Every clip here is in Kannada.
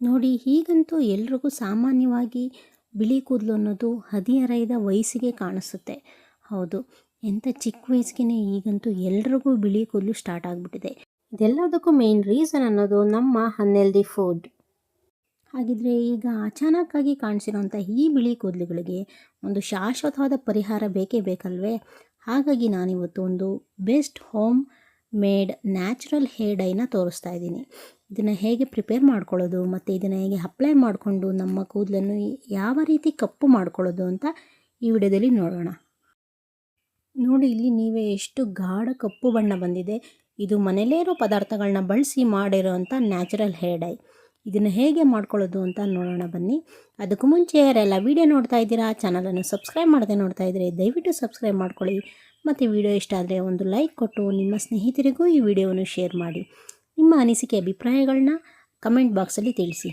ನೋಡಿ, ಹೀಗಂತೂ ಎಲ್ರಿಗೂ ಸಾಮಾನ್ಯವಾಗಿ ಬಿಳಿ ಕೂದಲು ಅನ್ನೋದು ಹದಿಹರೆಯದ ವಯಸ್ಸಿಗೆ ಕಾಣಿಸುತ್ತೆ. ಹೌದು, ಎಂಥ ಚಿಕ್ಕ ವಯಸ್ಸಿಗೆ ಈಗಂತೂ ಎಲ್ರಿಗೂ ಬಿಳಿ ಕೂದಲು ಸ್ಟಾರ್ಟ್ ಆಗಿಬಿಟ್ಟಿದೆ. ಇದೆಲ್ಲದಕ್ಕೂ ಮೇನ್ ರೀಸನ್ ಅನ್ನೋದು ನಮ್ಮ ಅನ್ಹೆಲ್ದಿ ಫುಡ್ ಹಾಗಿದ್ರೆ ಈಗ ಅಚಾನಕ್ಕಾಗಿ ಕಾಣಿಸಿರೋಂಥ ಈ ಬಿಳಿ ಕೂದಲುಗಳಿಗೆ ಒಂದು ಶಾಶ್ವತವಾದ ಪರಿಹಾರ ಬೇಕೇ ಬೇಕಲ್ವೇ? ಹಾಗಾಗಿ ನಾನಿವತ್ತು ಒಂದು best home made natural hair ಡೈನ ತೋರಿಸ್ತಾ ಇದ್ದೀನಿ. ಇದನ್ನು ಹೇಗೆ ಪ್ರಿಪೇರ್ ಮಾಡ್ಕೊಳ್ಳೋದು, ಮತ್ತು ಇದನ್ನು ಹೇಗೆ ಅಪ್ಲೈ ಮಾಡಿಕೊಂಡು ನಮ್ಮ ಕೂದಲನ್ನು ಯಾವ ರೀತಿ ಕಪ್ಪು ಮಾಡ್ಕೊಳ್ಳೋದು ಅಂತ ಈ ವಿಡಿಯೋದಲ್ಲಿ ನೋಡೋಣ. ನೋಡಿ, ಇಲ್ಲಿ ನೀವೇ ಎಷ್ಟು ಗಾಢ ಕಪ್ಪು ಬಣ್ಣ ಬಂದಿದೆ. ಇದು ಮನೆಯಲ್ಲೇ ಇರೋ ಪದಾರ್ಥಗಳನ್ನ ಬಳಸಿ ಮಾಡಿರೋ ಅಂಥ ನ್ಯಾಚುರಲ್ ಹೇರ್ ಡೈ ಇದನ್ನು ಹೇಗೆ ಮಾಡ್ಕೊಳ್ಳೋದು ಅಂತ ನೋಡೋಣ ಬನ್ನಿ. ಅದಕ್ಕೂ ಮುಂಚೆ ಯಾರೆಲ್ಲ ವೀಡಿಯೋ ನೋಡ್ತಾ ಇದ್ದೀರಾ ಚಾನಲನ್ನು ಸಬ್ಸ್ಕ್ರೈಬ್ ಮಾಡದೆ ನೋಡ್ತಾ ಇದ್ದರೆ ದಯವಿಟ್ಟು ಸಬ್ಸ್ಕ್ರೈಬ್ ಮಾಡ್ಕೊಳ್ಳಿ. ಮತ್ತು ವಿಡಿಯೋ ಇಷ್ಟ ಆದರೆ ಒಂದು ಲೈಕ್ ಕೊಟ್ಟು ನಿಮ್ಮ ಸ್ನೇಹಿತರಿಗೂ ಈ ವಿಡಿಯೋವನ್ನು ಶೇರ್ ಮಾಡಿ. ನಿಮ್ಮ ಅನಿಸಿಕೆ ಅಭಿಪ್ರಾಯಗಳನ್ನ ಕಮೆಂಟ್ ಬಾಕ್ಸಲ್ಲಿ ತಿಳಿಸಿ.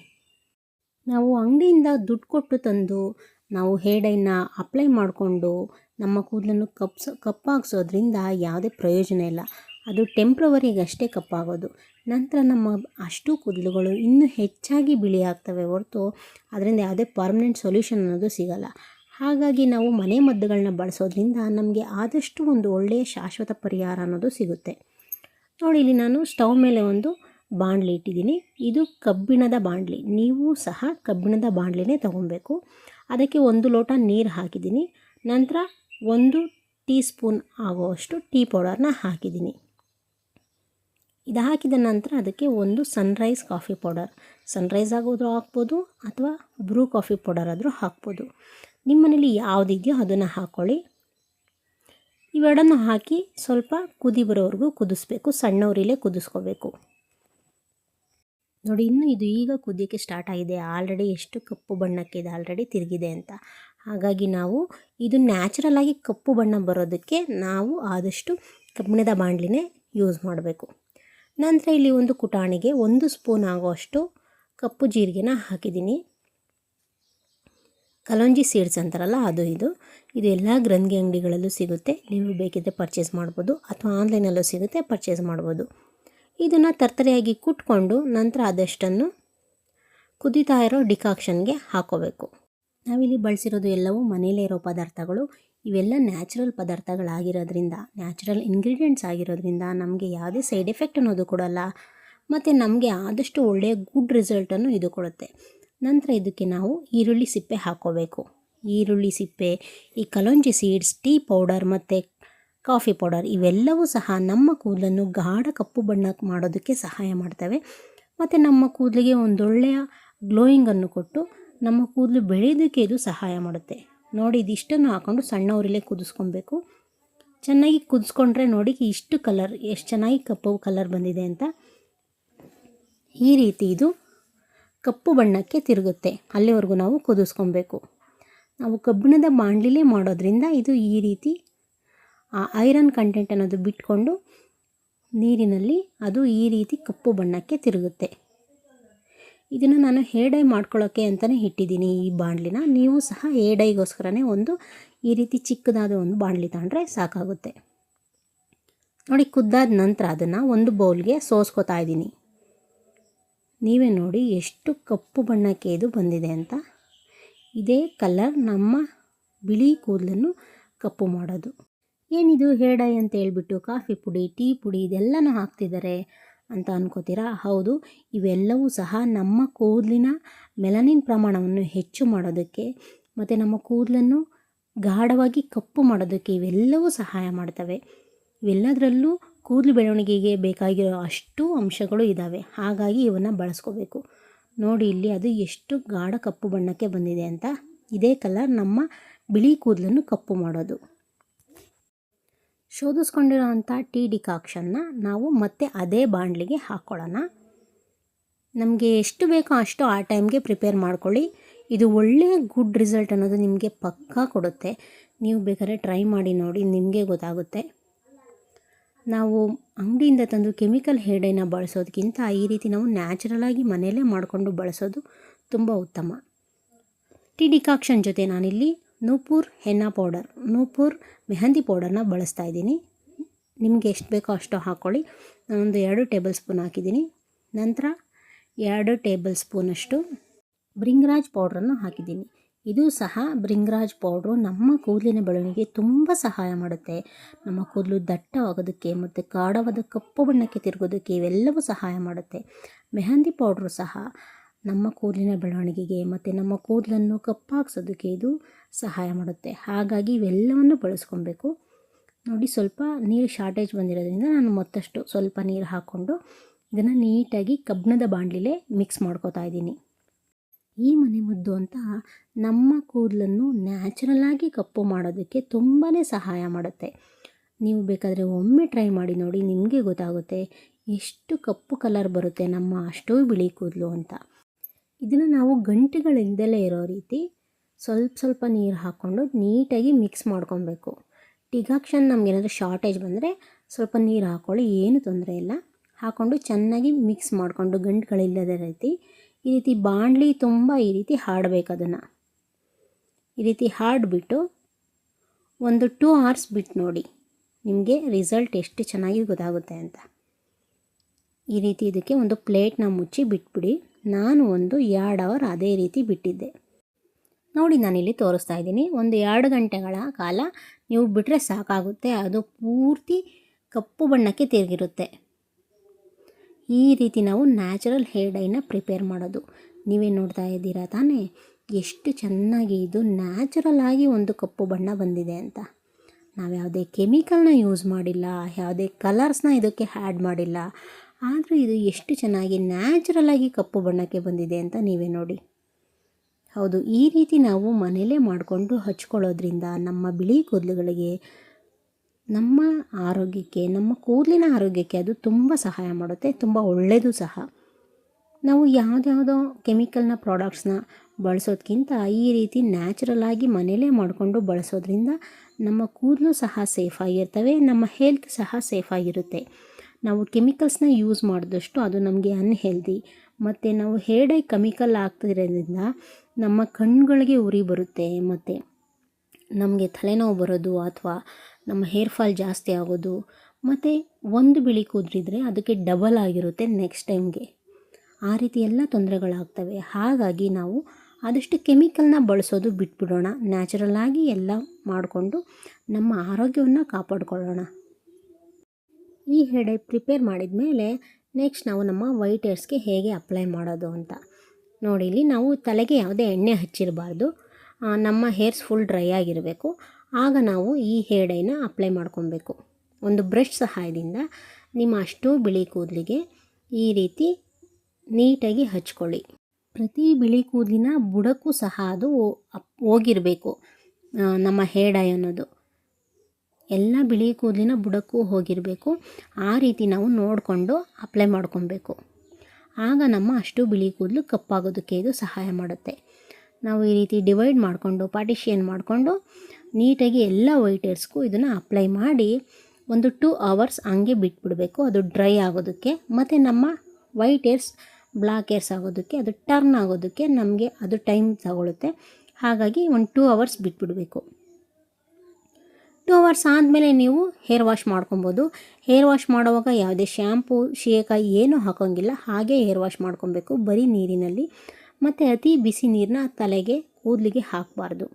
ನಾವು ಅಂಗಡಿಯಿಂದ ದುಡ್ಡು ಕೊಟ್ಟು ತಂದು, ನಾವು ಹೇಡೈನ ಅಪ್ಲೈ ಮಾಡಿಕೊಂಡು, ನಮ್ಮ ಕೂದಲನ್ನು ಕಪ್ಸ, ಕಪ್ಪಾಗಿಸೋದ್ರಿಂದ ಯಾವುದೇ ಪ್ರಯೋಜನ ಇಲ್ಲ. ಅದು ಟೆಂಪ್ರವರಿಗೆ ಅಷ್ಟೇ ಕಪ್ಪಾಗೋದು. ನಂತರ ನಮ್ಮ ಅಷ್ಟು ಕೂದಲುಗಳು ಇನ್ನೂ ಹೆಚ್ಚಾಗಿ ಬಿಳಿ ಆಗ್ತವೆ ಹೊರತು ಅದರಿಂದ ಯಾವುದೇ ಪರ್ಮನೆಂಟ್ ಸೊಲ್ಯೂಷನ್ ಅನ್ನೋದು ಸಿಗಲ್ಲ. ಹಾಗಾಗಿ ನಾವು ಮನೆ ಮದ್ದುಗಳನ್ನ ಬಳಸೋದ್ರಿಂದ ನಮಗೆ ಆದಷ್ಟು ಒಂದು ಒಳ್ಳೆಯ ಶಾಶ್ವತ ಪರಿಹಾರ ಅನ್ನೋದು ಸಿಗುತ್ತೆ. ನೋಡಿ, ಇಲ್ಲಿ ನಾನು ಸ್ಟವ್ ಮೇಲೆ ಒಂದು ಬಾಣಲಿ ಇಟ್ಟಿದ್ದೀನಿ. ಇದು ಕಬ್ಬಿಣದ ಬಾಣಲಿ. ನೀವು ಸಹ ಕಬ್ಬಿಣದ ಬಾಣಲಿನೇ ತೊಗೊಬೇಕು ಅದಕ್ಕೆ ಒಂದು ಲೋಟ ನೀರು ಹಾಕಿದ್ದೀನಿ. ನಂತರ ಒಂದು ಟೀ ಸ್ಪೂನ್ ಆಗುವಷ್ಟು ಟೀ ಪೌಡರ್ನ ಹಾಕಿದ್ದೀನಿ. ಇದು ಹಾಕಿದ ನಂತರ ಅದಕ್ಕೆ ಒಂದು ಸನ್ರೈಸ್ ಕಾಫಿ ಪೌಡರ್. ಸನ್ರೈಸ್ ಆಗೋದ್ರೂ ಹಾಕ್ಬೋದು ಅಥವಾ ಬ್ರೂ ಕಾಫಿ ಪೌಡರ್ ಆದರೂ ಹಾಕ್ಬೋದು. ನಿಮ್ಮ ಮನೇಲಿ ಯಾವುದಿದೆಯೋ ಅದನ್ನು ಹಾಕ್ಕೊಳ್ಳಿ ಇವೆರಡನ್ನು ಹಾಕಿ ಸ್ವಲ್ಪ ಕುದಿ ಬರೋವರೆಗೂ ಕುದಿಸ್ಬೇಕು. ಸಣ್ಣ ಕುದಿಸ್ಕೋಬೇಕು. ನೋಡಿ, ಇನ್ನು ಇದು ಈಗ ಕುದಿಯೋಕ್ಕೆ ಸ್ಟಾರ್ಟ್ ಆಗಿದೆ. ಆಲ್ರೆಡಿ ಎಷ್ಟು ಕಪ್ಪು ಬಣ್ಣಕ್ಕೆ ಇದೆ ಆಲ್ರೆಡಿ ತಿರುಗಿದೆ ಅಂತ. ಹಾಗಾಗಿ ನಾವು ಇದು ನ್ಯಾಚುರಲ್ ಆಗಿ ಕಪ್ಪು ಬಣ್ಣ ಬರೋದಕ್ಕೆ ನಾವು ಆದಷ್ಟು ಕಬ್ಬಿಣದ ಬಾಣಲಿನೇ ಯೂಸ್ ಮಾಡಬೇಕು. ನಂತರ ಇಲ್ಲಿ ಒಂದು ಕುಟಾಣಿಗೆ ಒಂದು ಸ್ಪೂನ್ ಆಗೋಷ್ಟು ಕಪ್ಪು ಜೀರಿಗೆನ ಹಾಕಿದ್ದೀನಿ. ಕಲಂಜಿ ಸೀಡ್ಸ್ ಅಂತಾರಲ್ಲ, ಅದು ಇದು. ಇದು ಎಲ್ಲ ಗ್ರಂಥಿ ಅಂಗಡಿಗಳಲ್ಲೂ ಸಿಗುತ್ತೆ. ನೀವು ಬೇಕಿದ್ದರೆ ಪರ್ಚೇಸ್ ಮಾಡ್ಬೋದು, ಅಥವಾ ಆನ್ಲೈನಲ್ಲೂ ಸಿಗುತ್ತೆ ಪರ್ಚೇಸ್ ಮಾಡ್ಬೋದು. ಇದನ್ನು ತರ್ತರಿಯಾಗಿ ಕುಟ್ಕೊಂಡು ನಂತರ ಅದಷ್ಟನ್ನು ಕುದಿತಾ ಇರೋ ಡಿಕಾಕ್ಷನ್ಗೆ ಹಾಕೋಬೇಕು. ನಾವಿಲ್ಲಿ ಬಳಸಿರೋದು ಎಲ್ಲವೂ ಮನೆಯಲ್ಲೇ ಇರೋ ಪದಾರ್ಥಗಳು. ಇವೆಲ್ಲ ನ್ಯಾಚುರಲ್ ಪದಾರ್ಥಗಳಾಗಿರೋದ್ರಿಂದ ನ್ಯಾಚುರಲ್ ಇಂಗ್ರೀಡಿಯೆಂಟ್ಸ್ ಆಗಿರೋದ್ರಿಂದ ನಮಗೆ ಯಾವುದೇ ಸೈಡ್ ಎಫೆಕ್ಟ್ ಅನ್ನೋದು ಕೊಡೋಲ್ಲ. ಮತ್ತು ನಮಗೆ ಆದಷ್ಟು ಒಳ್ಳೆಯ ಗುಡ್ ರಿಸಲ್ಟನ್ನು ಇದು ಕೊಡುತ್ತೆ. ನಂತರ ಇದಕ್ಕೆ ನಾವು ಈರುಳ್ಳಿ ಸಿಪ್ಪೆ ಹಾಕೋಬೇಕು. ಈರುಳ್ಳಿ ಸಿಪ್ಪೆ, ಈ ಕಲೊಂಜಿ ಸೀಡ್ಸ್, ಟೀ ಪೌಡರ್ ಮತ್ತು ಕಾಫಿ ಪೌಡರ್ ಇವೆಲ್ಲವೂ ಸಹ ನಮ್ಮ ಕೂದಲನ್ನು ಗಾಢ ಕಪ್ಪು ಬಣ್ಣ ಮಾಡೋದಕ್ಕೆ ಸಹಾಯ ಮಾಡ್ತವೆ. ಮತ್ತು ನಮ್ಮ ಕೂದಲಿಗೆ ಒಂದೊಳ್ಳೆಯ ಗ್ಲೋಯಿಂಗನ್ನು ಕೊಟ್ಟು ನಮ್ಮ ಕೂದಲು ಬೆಳೆಯೋದಕ್ಕೆ ಇದು ಸಹಾಯ ಮಾಡುತ್ತೆ. ನೋಡಿ, ಇದಿಷ್ಟನ್ನು ಹಾಕ್ಕೊಂಡು ಸಣ್ಣ ಕುದಿಸ್ಕೊಬೇಕು. ಚೆನ್ನಾಗಿ ಕುದಿಸ್ಕೊಂಡ್ರೆ ನೋಡಿ ಇಷ್ಟು ಕಲರ್, ಎಷ್ಟು ಚೆನ್ನಾಗಿ ಕಪ್ಪು ಕಲರ್ ಬಂದಿದೆ ಅಂತ. ಈ ರೀತಿ ಇದು ಕಪ್ಪು ಬಣ್ಣಕ್ಕೆ ತಿರುಗುತ್ತೆ. ಅಲ್ಲಿವರೆಗೂ ನಾವು ಕುದಿಸ್ಕೊಬೇಕು. ನಾವು ಕಬ್ಬಿಣದ ಬಾಣಲಿಲೇ ಮಾಡೋದ್ರಿಂದ ಇದು ಈ ರೀತಿ ಆ ಐರನ್ ಕಂಟೆಂಟ್ ಅನ್ನೋದು ಬಿಟ್ಕೊಂಡು ನೀರಿನಲ್ಲಿ ಅದು ಈ ರೀತಿ ಕಪ್ಪು ಬಣ್ಣಕ್ಕೆ ತಿರುಗುತ್ತೆ. ಇದನ್ನು ನಾನು ಹೇರ್ ಡೈ ಮಾಡ್ಕೊಳ್ಳೋಕ್ಕೆ ಅಂತಲೇ ಇಟ್ಟಿದ್ದೀನಿ ಈ ಬಾಣಲಿನ ನೀವು ಸಹ ಹೇರ್ ಡೈಗೋಸ್ಕರನೇ ಒಂದು ಈ ರೀತಿ ಚಿಕ್ಕದಾದ ಒಂದು ಬಾಣಲಿ ತಗೊಂಡ್ರೆ ಸಾಕಾಗುತ್ತೆ. ನೋಡಿ, ಕುದ್ದಾದ ನಂತರ ಅದನ್ನು ಒಂದು ಬೌಲ್ಗೆ ಸೋಸ್ಕೋತಾ ಇದ್ದೀನಿ. ನೀವೇ ನೋಡಿ ಎಷ್ಟು ಕಪ್ಪು ಬಣ್ಣಕ್ಕೆ ಇದು ಬಂದಿದೆ ಅಂತ. ಇದೇ ಕಲರ್ ನಮ್ಮ ಬಿಳಿ ಕೂದಲನ್ನು ಕಪ್ಪು ಮಾಡೋದು. ಏನಿದು ಹೇರ್ ಅಂತ ಹೇಳಿಬಿಟ್ಟು ಕಾಫಿ ಪುಡಿ, ಟೀ ಪುಡಿ ಇದೆಲ್ಲನೂ ಹಾಕ್ತಿದ್ದಾರೆ ಅಂತ ಅನ್ಕೋತೀರಾ? ಹೌದು, ಇವೆಲ್ಲವೂ ಸಹ ನಮ್ಮ ಕೂದಲಿನ ಮೆಲನಿನ್ ಪ್ರಮಾಣವನ್ನು ಹೆಚ್ಚು ಮಾಡೋದಕ್ಕೆ ಮತ್ತು ನಮ್ಮ ಕೂದಲನ್ನು ಗಾಢವಾಗಿ ಕಪ್ಪು ಮಾಡೋದಕ್ಕೆ ಇವೆಲ್ಲವೂ ಸಹಾಯ ಮಾಡ್ತವೆ. ಇವೆಲ್ಲದರಲ್ಲೂ ಕೂದಲು ಬೆಳವಣಿಗೆಗೆ ಬೇಕಾಗಿರೋ ಅಷ್ಟು ಅಂಶಗಳು ಇದ್ದಾವೆ ಹಾಗಾಗಿ ಇವನ್ನು ಬಳಸ್ಕೋಬೇಕು. ನೋಡಿ ಇಲ್ಲಿ ಅದು ಎಷ್ಟು ಗಾಢ ಕಪ್ಪು ಬಣ್ಣಕ್ಕೆ ಬಂದಿದೆ ಅಂತ. ಇದೇ ಕಲರ್ ನಮ್ಮ ಬಿಳಿ ಕೂದಲನ್ನು ಕಪ್ಪು ಮಾಡೋದು. ಶೋಧಿಸ್ಕೊಂಡಿರೋ ಅಂಥ ಟೀ ಡಿಕಾಕ್ಷನ್ನ ನಾವು ಮತ್ತೆ ಅದೇ ಬಾಣಲಿಗೆ ಹಾಕ್ಕೊಳ್ಳೋಣ ನಮಗೆ ಎಷ್ಟು ಬೇಕೋ ಅಷ್ಟು ಆ ಟೈಮ್ಗೆ ಪ್ರಿಪೇರ್ ಮಾಡ್ಕೊಳ್ಳಿ. ಇದು ಒಳ್ಳೆಯ ಗುಡ್ ರಿಸಲ್ಟ್ ಅನ್ನೋದು ನಿಮಗೆ ಪಕ್ಕಾ ಕೊಡುತ್ತೆ. ನೀವು ಬೇಕಾದ್ರೆ ಟ್ರೈ ಮಾಡಿ ನೋಡಿ, ನಿಮಗೆ ಗೊತ್ತಾಗುತ್ತೆ. ನಾವು ಅಂಗಡಿಯಿಂದ ತಂದು ಕೆಮಿಕಲ್ ಹೇಡೈನ ಬಳಸೋದಕ್ಕಿಂತ ಈ ರೀತಿ ನಾವು ನ್ಯಾಚುರಲಾಗಿ ಮನೆಯಲ್ಲೇ ಮಾಡಿಕೊಂಡು ಬಳಸೋದು ತುಂಬ ಉತ್ತಮ. ಟೀ ಡಿಕಾಕ್ಷನ್ ಜೊತೆ ನಾನಿಲ್ಲಿ ನೂಪುರ್ ಹೆನ್ನಾ ಪೌಡರ್, ನೂಪುರ್ ಮೆಹಂದಿ ಪೌಡರ್ನ ಬಳಸ್ತಾ ಇದ್ದೀನಿ. ನಿಮಗೆ ಎಷ್ಟು ಬೇಕೋ ಅಷ್ಟು ಹಾಕ್ಕೊಳ್ಳಿ ನಾನೊಂದು ಎರಡು ಟೇಬಲ್ ಸ್ಪೂನ್ ಹಾಕಿದ್ದೀನಿ. ನಂತರ ಎರಡು ಟೇಬಲ್ ಸ್ಪೂನಷ್ಟು ಬ್ರಿಂಗ್ರಾಜ್ ಪೌಡ್ರನ್ನು ಹಾಕಿದ್ದೀನಿ. ಇದು ಸಹ ಬ್ರಿಂಗ್ರಾಜ್ ಪೌಡ್ರು ನಮ್ಮ ಕೂದಲಿನ ಬೆಳವಣಿಗೆ ತುಂಬ ಸಹಾಯ ಮಾಡುತ್ತೆ. ನಮ್ಮ ಕೂದಲು ದಟ್ಟವಾಗೋದಕ್ಕೆ ಮತ್ತು ಕಾಡವಾದ ಕಪ್ಪು ಬಣ್ಣಕ್ಕೆ ತಿರುಗೋದಕ್ಕೆ ಇವೆಲ್ಲವೂ ಸಹಾಯ ಮಾಡುತ್ತೆ. ಮೆಹಂದಿ ಪೌಡ್ರು ಸಹ ನಮ್ಮ ಕೂದಲಿನ ಬೆಳವಣಿಗೆಗೆ ಮತ್ತು ನಮ್ಮ ಕೂದಲನ್ನು ಕಪ್ಪಾಗಿಸೋದಕ್ಕೆ ಇದು ಸಹಾಯ ಮಾಡುತ್ತೆ. ಹಾಗಾಗಿ ಇವೆಲ್ಲವನ್ನು ಬಳಸ್ಕೊಬೇಕು. ನೋಡಿ, ಸ್ವಲ್ಪ ನೀರು ಶಾರ್ಟೇಜ್ ಬಂದಿರೋದ್ರಿಂದ ನಾನು ಮತ್ತಷ್ಟು ಸ್ವಲ್ಪ ನೀರು ಹಾಕ್ಕೊಂಡು ಇದನ್ನು ನೀಟಾಗಿ ಕಬ್ಬಿಣದ ಬಾಣಲಿಲೇ ಮಿಕ್ಸ್ ಮಾಡ್ಕೋತಾ ಇದ್ದೀನಿ. ಈ ಮನೆ ಮದ್ದು ಅಂತ ನಮ್ಮ ಕೂದಲನ್ನು ನ್ಯಾಚುರಲಾಗಿ ಕಪ್ಪು ಮಾಡೋದಕ್ಕೆ ತುಂಬಾ ಸಹಾಯ ಮಾಡುತ್ತೆ. ನೀವು ಬೇಕಾದರೆ ಒಮ್ಮೆ ಟ್ರೈ ಮಾಡಿ ನೋಡಿ, ನಿಮಗೆ ಗೊತ್ತಾಗುತ್ತೆ ಎಷ್ಟು ಕಪ್ಪು ಕಲರ್ ಬರುತ್ತೆ ನಮ್ಮ ಅಷ್ಟೋ ಬಿಳಿ ಕೂದಲು ಅಂತ. ಇದನ್ನು ನಾವು ಗಂಟೆಗಳಿಂದಲೇ ಇರೋ ರೀತಿ ಸ್ವಲ್ಪ ಸ್ವಲ್ಪ ನೀರು ಹಾಕ್ಕೊಂಡು ನೀಟಾಗಿ ಮಿಕ್ಸ್ ಮಾಡ್ಕೊಬೇಕು. ಟಿಗಾಕ್ಷನ್ ನಮಗೇನಾದರೂ ಶಾರ್ಟೇಜ್ ಬಂದರೆ ಸ್ವಲ್ಪ ನೀರು ಹಾಕ್ಕೊಳ್ಳಿ ಏನು ತೊಂದರೆ ಇಲ್ಲ. ಹಾಕ್ಕೊಂಡು ಚೆನ್ನಾಗಿ ಮಿಕ್ಸ್ ಮಾಡಿಕೊಂಡು ಗಂಟುಗಳಿಲ್ಲದ ರೀತಿ ಈ ರೀತಿ ಬಾಣಲಿ ತುಂಬ ಈ ರೀತಿ ಹಾಡಬೇಕು ಅದನ್ನು. ಈ ರೀತಿ ಹಾಡಿಬಿಟ್ಟು ಒಂದು ಟೂ ಅವರ್ಸ್ ಬಿಟ್ಟು ನೋಡಿ, ನಿಮಗೆ ರಿಸಲ್ಟ್ ಎಷ್ಟು ಚೆನ್ನಾಗಿ ಗೊತ್ತಾಗುತ್ತೆ ಅಂತ. ಈ ರೀತಿ ಇದಕ್ಕೆ ಒಂದು ಪ್ಲೇಟ್ನ ಮುಚ್ಚಿ ಬಿಟ್ಬಿಡಿ. ನಾನು ಒಂದು ಎರಡು ಅವರ್ ಅದೇ ರೀತಿ ಬಿಟ್ಟಿದ್ದೆ. ನೋಡಿ ನಾನಿಲ್ಲಿ ತೋರಿಸ್ತಾ ಇದ್ದೀನಿ. ಒಂದು ಎರಡು ಗಂಟೆಗಳ ಕಾಲ ನೀವು ಬಿಟ್ಟರೆ ಸಾಕಾಗುತ್ತೆ. ಅದು ಪೂರ್ತಿ ಕಪ್ಪು ಬಣ್ಣಕ್ಕೆ ತಿರುಗಿರುತ್ತೆ. ಈ ರೀತಿ ನಾವು ನ್ಯಾಚುರಲ್ ಹೇರ್ ಡೈನ ಪ್ರಿಪೇರ್ ಮಾಡೋದು. ನೀವೇ ನೋಡ್ತಾ ಇದ್ದೀರಾ ತಾನೇ? ಎಷ್ಟು ಚೆನ್ನಾಗಿ ಇದು ನ್ಯಾಚುರಲ್ ಆಗಿ ಒಂದು ಕಪ್ಪು ಬಣ್ಣ ಬಂದಿದೆ ಅಂತ. ನಾವು ಯಾವುದೇ ಕೆಮಿಕಲ್ನ ಯೂಸ್ ಮಾಡಿಲ್ಲ, ಯಾವುದೇ ಕಲರ್ಸ್ನ ಇದಕ್ಕೆ ಆ್ಯಡ್ ಮಾಡಿಲ್ಲ. ಆದರೂ ಇದು ಎಷ್ಟು ಚೆನ್ನಾಗಿ ನ್ಯಾಚುರಲ್ ಆಗಿ ಕಪ್ಪು ಬಣ್ಣಕ್ಕೆ ಬಂದಿದೆ ಅಂತ ನೀವೇ ನೋಡಿ. ಹೌದು, ಈ ರೀತಿ ನಾವು ಮನೆಯಲ್ಲೇ ಮಾಡಿಕೊಂಡು ಹಚ್ಕೊಳ್ಳೋದ್ರಿಂದ ನಮ್ಮ ಬಿಳಿ ಕೂದಲುಗಳಿಗೆ ನಮ್ಮ ಆರೋಗ್ಯಕ್ಕೆ, ನಮ್ಮ ಕೂದಲಿನ ಆರೋಗ್ಯಕ್ಕೆ ಅದು ತುಂಬ ಸಹಾಯ ಮಾಡುತ್ತೆ, ತುಂಬ ಒಳ್ಳೆಯದು ಸಹ. ನಾವು ಯಾವುದ್ಯಾವುದೋ ಕೆಮಿಕಲ್ನ ಪ್ರಾಡಕ್ಟ್ಸ್ನ ಬಳಸೋದಕ್ಕಿಂತ ಈ ರೀತಿ ನ್ಯಾಚುರಲ್ ಆಗಿ ಮನೆಯಲ್ಲೇ ಮಾಡಿಕೊಂಡು ಬಳಸೋದ್ರಿಂದ ನಮ್ಮ ಕೂದಲು ಸಹ ಸೇಫಾಗಿರ್ತವೆ ನಮ್ಮ ಹೆಲ್ತ್ ಸಹ ಸೇಫಾಗಿರುತ್ತೆ ನಾವು ಕೆಮಿಕಲ್ಸ್ನ ಯೂಸ್ ಮಾಡಿದಷ್ಟು ಅದು ನಮಗೆ ಅನ್ಹೆಲ್ದಿ. ಮತ್ತು ನಾವು ಹೇರ್ ಡೈ ಕೆಮಿಕಲ್ ಆಗ್ತಿರೋದ್ರಿಂದ ನಮ್ಮ ಕಣ್ಣುಗಳಿಗೆ ಉರಿ ಬರುತ್ತೆ, ಮತ್ತು ನಮಗೆ ತಲೆನೋವು ಬರೋದು ಅಥವಾ ನಮ್ಮ ಹೇರ್ ಫಾಲ್ ಜಾಸ್ತಿ ಆಗೋದು, ಮತ್ತು ಒಂದು ಬಿಳಿ ಕೂದಲಿದ್ರೆ ಅದಕ್ಕೆ ಡಬಲ್ ಆಗಿರುತ್ತೆ ನೆಕ್ಸ್ಟ್ ಟೈಮ್ಗೆ ಆ ರೀತಿ ಎಲ್ಲ ತೊಂದರೆಗಳಾಗ್ತವೆ. ಹಾಗಾಗಿ ನಾವು ಆದಷ್ಟು ಕೆಮಿಕಲ್ನ ಬಳಸೋದು ಬಿಟ್ಬಿಡೋಣ. ನ್ಯಾಚುರಲ್ಲಾಗಿ ಎಲ್ಲ ಮಾಡಿಕೊಂಡು ನಮ್ಮ ಆರೋಗ್ಯವನ್ನು ಕಾಪಾಡಿಕೊಳ್ಳೋಣ. ಈ ಹೆಡೆ ಪ್ರಿಪೇರ್ ಮಾಡಿದ ಮೇಲೆ ನೆಕ್ಸ್ಟ್ ನಾವು ನಮ್ಮ ವೈಟ್ ಹೇರ್ಸ್ಗೆ ಹೇಗೆ ಅಪ್ಲೈ ಮಾಡೋದು ಅಂತ. ನೋಡಿ, ಇಲ್ಲಿ ನಾವು ತಲೆಗೆ ಯಾವುದೇ ಎಣ್ಣೆ ಹಚ್ಚಿರಬಾರ್ದು. ನಮ್ಮ ಹೇರ್ಸ್ ಫುಲ್ ಡ್ರೈ ಆಗಿರಬೇಕು. ಆಗ ನಾವು ಈ ಹೇರ್ ಡೈನ ಅಪ್ಲೈ ಮಾಡ್ಕೊಬೇಕು. ಒಂದು ಬ್ರಷ್ ಸಹಾಯದಿಂದ ನಿಮ್ಮ ಅಷ್ಟು ಬಿಳಿ ಕೂದಲಿಗೆ ಈ ರೀತಿ ನೀಟಾಗಿ ಹಚ್ಕೊಳ್ಳಿ. ಪ್ರತಿ ಬಿಳಿ ಕೂದಲಿನ ಬುಡಕ್ಕೂ ಸಹ ಅದು ಹೋಗಿರಬೇಕು ನಮ್ಮ ಹೇರ್ ಡೈ ಅನ್ನೋದು. ಎಲ್ಲ ಬಿಳಿ ಕೂದಲಿನ ಬುಡಕ್ಕೂ ಹೋಗಿರಬೇಕು. ಆ ರೀತಿ ನಾವು ನೋಡಿಕೊಂಡು ಅಪ್ಲೈ ಮಾಡ್ಕೊಬೇಕು. ಆಗ ನಮ್ಮ ಅಷ್ಟು ಬಿಳಿ ಕೂದಲು ಕಪ್ಪಾಗೋದಕ್ಕೆ ಇದು ಸಹಾಯ ಮಾಡುತ್ತೆ. ನಾವು ಈ ರೀತಿ ಡಿವೈಡ್ ಮಾಡಿಕೊಂಡು ಪಾರ್ಟಿಷಿಯನ್ ಮಾಡಿಕೊಂಡು, ನೀಟಾಗಿ ಎಲ್ಲ ವೈಟ್ ಹೇರ್ಸ್ಗೂ ಇದನ್ನು ಅಪ್ಲೈ ಮಾಡಿ ಒಂದು ಟೂ ಅವರ್ಸ್ ಹಂಗೆ ಬಿಟ್ಬಿಡಬೇಕು. ಅದು ಡ್ರೈ ಆಗೋದಕ್ಕೆ. ಮತ್ತು ನಮ್ಮ ವೈಟ್ ಏರ್ಸ್ ಬ್ಲ್ಯಾಕ್ ಏರ್ಸ್ ಆಗೋದಕ್ಕೆ, ಅದು ಟರ್ನ್ ಆಗೋದಕ್ಕೆ ನಮಗೆ ಅದು ಟೈಮ್ ತಗೊಳುತ್ತೆ. ಹಾಗಾಗಿ ಒಂದು ಟೂ ಅವರ್ಸ್ ಬಿಟ್ಬಿಡಬೇಕು. ಟೂ ಅವರ್ಸ್ ಆದಮೇಲೆ ನೀವು ಹೇರ್ ವಾಶ್ ಮಾಡ್ಕೊಬೋದು. ಹೇರ್ ವಾಶ್ ಮಾಡುವಾಗ ಯಾವುದೇ ಶ್ಯಾಂಪು ಶೇಕಾಯಿ ಏನೂ ಹಾಕೋಂಗಿಲ್ಲ. ಹಾಗೆ ಹೇರ್ ವಾಶ್ ಮಾಡ್ಕೊಬೇಕು ಬರೀ ನೀರಿನಲ್ಲಿ. ಮತ್ತು ಅತಿ ಬಿಸಿ ನೀರನ್ನ ತಲೆಗೆ, ಕೂದಲಿಗೆ ಹಾಕಬಾರ್ದು.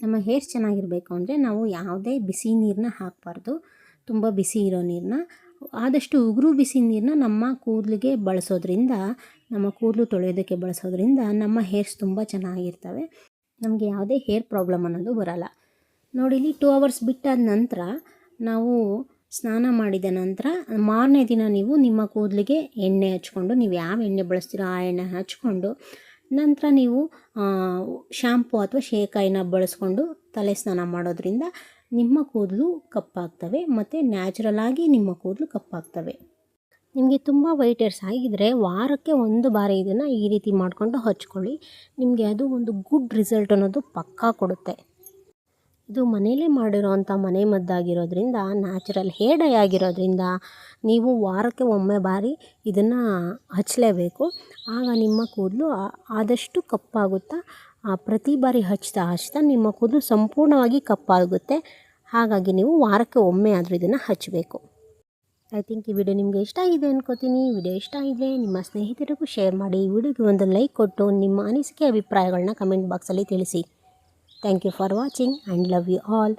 ನಮ್ಮ ಹೇರ್ ಚೆನ್ನಾಗಿರಬೇಕು ಅಂದರೆ ನಾವು ಯಾವುದೇ ಬಿಸಿ ನೀರನ್ನ ಹಾಕಬಾರ್ದು. ತುಂಬ ಬಿಸಿ ಇರೋ ನೀರನ್ನ ಆದಷ್ಟು ಉಗುರು ಬಿಸಿ ನೀರನ್ನ ನಮ್ಮ ಕೂದಲಿಗೆ ಬಳಸೋದ್ರಿಂದ, ನಮ್ಮ ಕೂದಲು ತೊಳೆಯೋದಕ್ಕೆ ಬಳಸೋದ್ರಿಂದ ನಮ್ಮ ಹೇರ್ಸ್ ತುಂಬ ಚೆನ್ನಾಗಿರ್ತವೆ. ನಮಗೆ ಯಾವುದೇ ಹೇರ್ ಪ್ರಾಬ್ಲಮ್ ಅನ್ನೋದು ಬರಲ್ಲ. ನೋಡಿಲಿ ಟೂ ಅವರ್ಸ್ ಬಿಟ್ಟಾದ ನಂತರ ನಾವು ಸ್ನಾನ ಮಾಡಿದ ನಂತರ ಮಾರನೇ ದಿನ ನೀವು ನಿಮ್ಮ ಕೂದಲಿಗೆ ಎಣ್ಣೆ ಹಚ್ಕೊಂಡು, ನೀವು ಯಾವ ಎಣ್ಣೆ ಬಳಸ್ತೀರೋ ಆ ಎಣ್ಣೆ ಹಚ್ಕೊಂಡು, ನಂತರ ನೀವು ಶ್ಯಾಂಪು ಅಥವಾ ಶೇಕಾಯಿನ ಬಳಸ್ಕೊಂಡು ತಲೆ ಸ್ನಾನ ಮಾಡೋದ್ರಿಂದ ನಿಮ್ಮ ಕೂದಲು ಕಪ್ಪಾಗ್ತವೆ ಮತ್ತು ನ್ಯಾಚುರಲಾಗಿ ನಿಮ್ಮ ಕೂದಲು ಕಪ್ಪಾಗ್ತವೆ. ನಿಮಗೆ ತುಂಬ ವೈಟ್ ಹೇರ್ಸ್ ಆಗಿದ್ದರೆ ವಾರಕ್ಕೆ ಒಂದು ಬಾರಿ ಇದನ್ನು ಈ ರೀತಿ ಮಾಡಿಕೊಂಡು ಹಚ್ಕೊಳ್ಳಿ. ನಿಮಗೆ ಅದು ಒಂದು ಗುಡ್ ರಿಸಲ್ಟ್ ಅನ್ನೋದು ಪಕ್ಕಾ ಕೊಡುತ್ತೆ. ಇದು ಮನೇಲೇ ಮಾಡಿರೋವಂಥ ಮನೆ ಮದ್ದಾಗಿರೋದ್ರಿಂದ ನ್ಯಾಚುರಲ್ ಹೇರ್ ಡೈ ಆಗಿರೋದ್ರಿಂದ ನೀವು ವಾರಕ್ಕೆ ಒಮ್ಮೆ ಬಾರಿ ಇದನ್ನು ಹಚ್ಚಲೇಬೇಕು ಆಗ ನಿಮ್ಮ ಕೂದಲು ಆದಷ್ಟು ಕಪ್ಪಾಗುತ್ತಾ ಪ್ರತಿ ಬಾರಿ ಹಚ್ತಾ ಹಚ್ತಾ ನಿಮ್ಮ ಕೂದಲು ಸಂಪೂರ್ಣವಾಗಿ ಕಪ್ಪಾಗುತ್ತೆ. ಹಾಗಾಗಿ ನೀವು ವಾರಕ್ಕೆ ಒಮ್ಮೆ ಆದರೂ ಇದನ್ನು ಹಚ್ಚಬೇಕು ಐ ಥಿಂಕ್ ಈ ವಿಡಿಯೋ ನಿಮಗೆ ಇಷ್ಟ ಆಗಿದೆ ಅನ್ಕೋತೀನಿ. ವಿಡಿಯೋ ಇಷ್ಟ ಆಗಿದೆ ನಿಮ್ಮ ಸ್ನೇಹಿತರಿಗೂ ಶೇರ್ ಮಾಡಿ. ಈ ವಿಡಿಯೋಗೆ ಒಂದು ಲೈಕ್ ಕೊಟ್ಟು ನಿಮ್ಮ ಅನಿಸಿಕೆ ಅಭಿಪ್ರಾಯಗಳನ್ನ ಕಮೆಂಟ್ ಬಾಕ್ಸಲ್ಲಿ ತಿಳಿಸಿ. Thank you for watching and love you all.